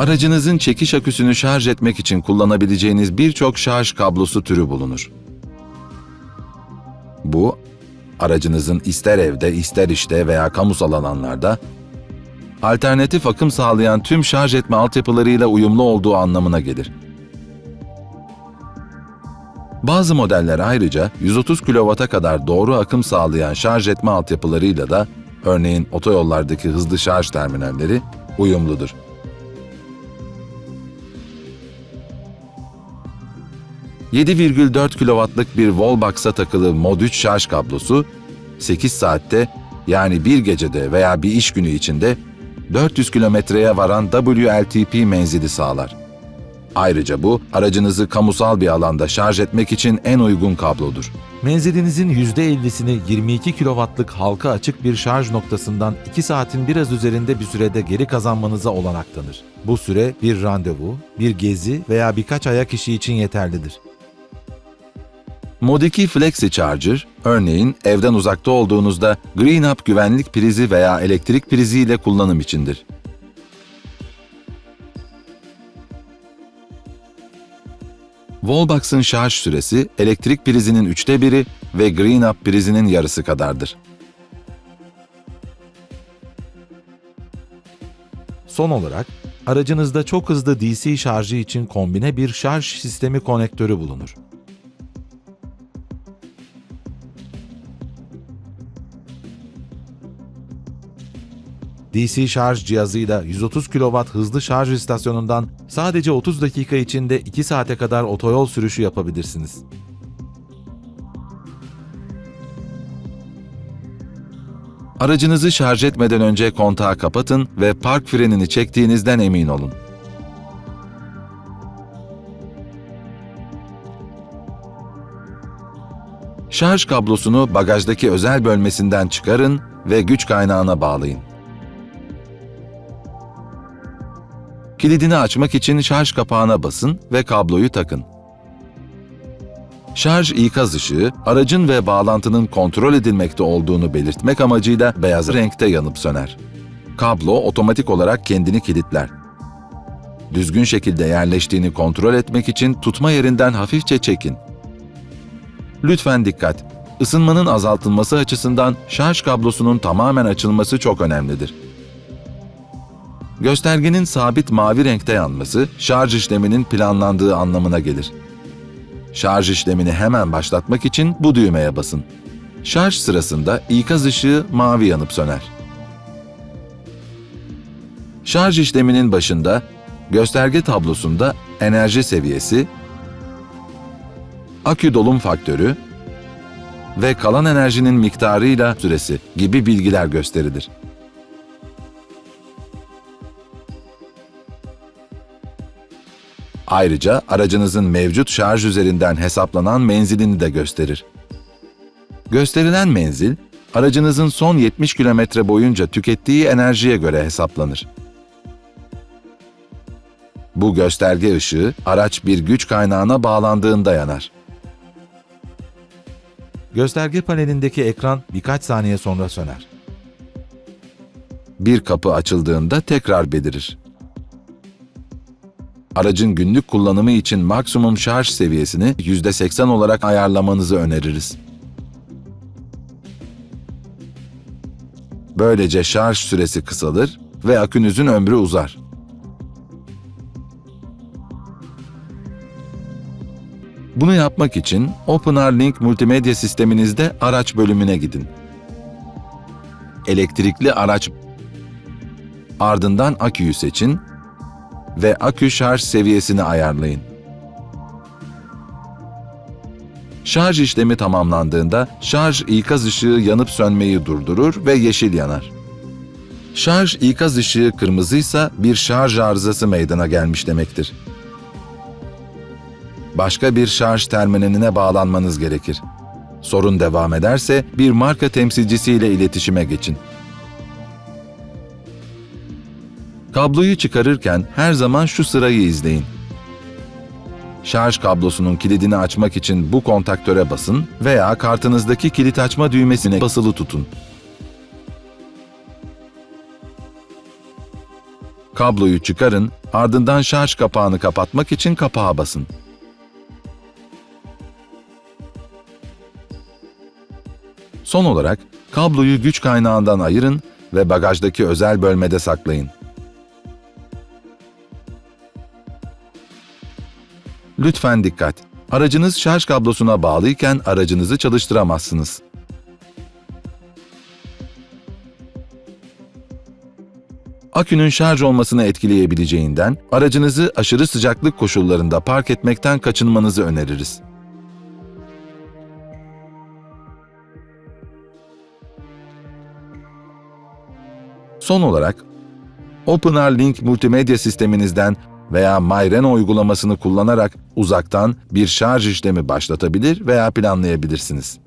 Aracınızın çekiş aküsünü şarj etmek için kullanabileceğiniz birçok şarj kablosu türü bulunur. Bu, aracınızın ister evde, ister işte veya kamusal alanlarda alternatif akım sağlayan tüm şarj etme altyapılarıyla uyumlu olduğu anlamına gelir. Bazı modeller ayrıca 130 kW'a kadar doğru akım sağlayan şarj etme altyapılarıyla da, örneğin otoyollardaki hızlı şarj terminalleri, uyumludur. ...7,4 kW'lık bir Wallbox'a takılı Mod 3 şarj kablosu, 8 saatte yani bir gecede veya bir iş günü içinde 400 kilometreye varan WLTP menzili sağlar. Ayrıca bu, aracınızı kamusal bir alanda şarj etmek için en uygun kablodur. Menzilinizin %50'sini 22 kW'lık halka açık bir şarj noktasından 2 saatin biraz üzerinde bir sürede geri kazanmanıza olanak tanır. Bu süre bir randevu, bir gezi veya birkaç ayak işi için yeterlidir. Mod 2 Flexi Charger, örneğin evden uzakta olduğunuzda GreenUp güvenlik prizi veya elektrik prizi ile kullanım içindir. Wallbox'ın şarj süresi elektrik prizinin üçte biri ve GreenUp prizinin yarısı kadardır. Son olarak, aracınızda çok hızlı DC şarjı için kombine bir şarj sistemi konektörü bulunur. DC şarj cihazıyla 130 kW hızlı şarj istasyonundan sadece 30 dakika içinde 2 saate kadar otoyol sürüşü yapabilirsiniz. Aracınızı şarj etmeden önce kontağı kapatın ve park frenini çektiğinizden emin olun. Şarj kablosunu bagajdaki özel bölmesinden çıkarın ve güç kaynağına bağlayın. Kilidini açmak için şarj kapağına basın ve kabloyu takın. Şarj ikaz ışığı, aracın ve bağlantının kontrol edilmekte olduğunu belirtmek amacıyla beyaz renkte yanıp söner. Kablo otomatik olarak kendini kilitler. Düzgün şekilde yerleştiğini kontrol etmek için tutma yerinden hafifçe çekin. Lütfen dikkat! Isınmanın azaltılması açısından şarj kablosunun tamamen açılması çok önemlidir. Göstergenin sabit mavi renkte yanması, şarj işleminin planlandığı anlamına gelir. Şarj işlemini hemen başlatmak için bu düğmeye basın. Şarj sırasında ikaz ışığı mavi yanıp söner. Şarj işleminin başında gösterge tablosunda enerji seviyesi, akü dolum faktörü ve kalan enerjinin miktarıyla süresi gibi bilgiler gösterilir. Ayrıca aracınızın mevcut şarj üzerinden hesaplanan menzilini de gösterir. Gösterilen menzil, aracınızın son 70 kilometre boyunca tükettiği enerjiye göre hesaplanır. Bu gösterge ışığı araç bir güç kaynağına bağlandığında yanar. Gösterge panelindeki ekran birkaç saniye sonra söner. Bir kapı açıldığında tekrar belirir. Aracın günlük kullanımı için maksimum şarj seviyesini %80 olarak ayarlamanızı öneririz. Böylece şarj süresi kısalır ve akünüzün ömrü uzar. Bunu yapmak için OpenR Link multimedya sisteminizde araç bölümüne gidin. Elektrikli araç ardından aküyü seçin ve akü şarj seviyesini ayarlayın. Şarj işlemi tamamlandığında şarj ikaz ışığı yanıp sönmeyi durdurur ve yeşil yanar. Şarj ikaz ışığı kırmızıysa bir şarj arızası meydana gelmiş demektir. Başka bir şarj terminaline bağlanmanız gerekir. Sorun devam ederse bir marka temsilcisiyle iletişime geçin. Kabloyu çıkarırken her zaman şu sırayı izleyin. Şarj kablosunun kilidini açmak için bu kontaktöre basın veya kartınızdaki kilit açma düğmesine basılı tutun. Kabloyu çıkarın, ardından şarj kapağını kapatmak için kapağa basın. Son olarak kabloyu güç kaynağından ayırın ve bagajdaki özel bölmede saklayın. Lütfen dikkat. Aracınız şarj kablosuna bağlıyken aracınızı çalıştıramazsınız. Akünün şarj olmasını etkileyebileceğinden aracınızı aşırı sıcaklık koşullarında park etmekten kaçınmanızı öneririz. Son olarak OpenR Link multimedya sisteminizden veya MyReno uygulamasını kullanarak uzaktan bir şarj işlemi başlatabilir veya planlayabilirsiniz.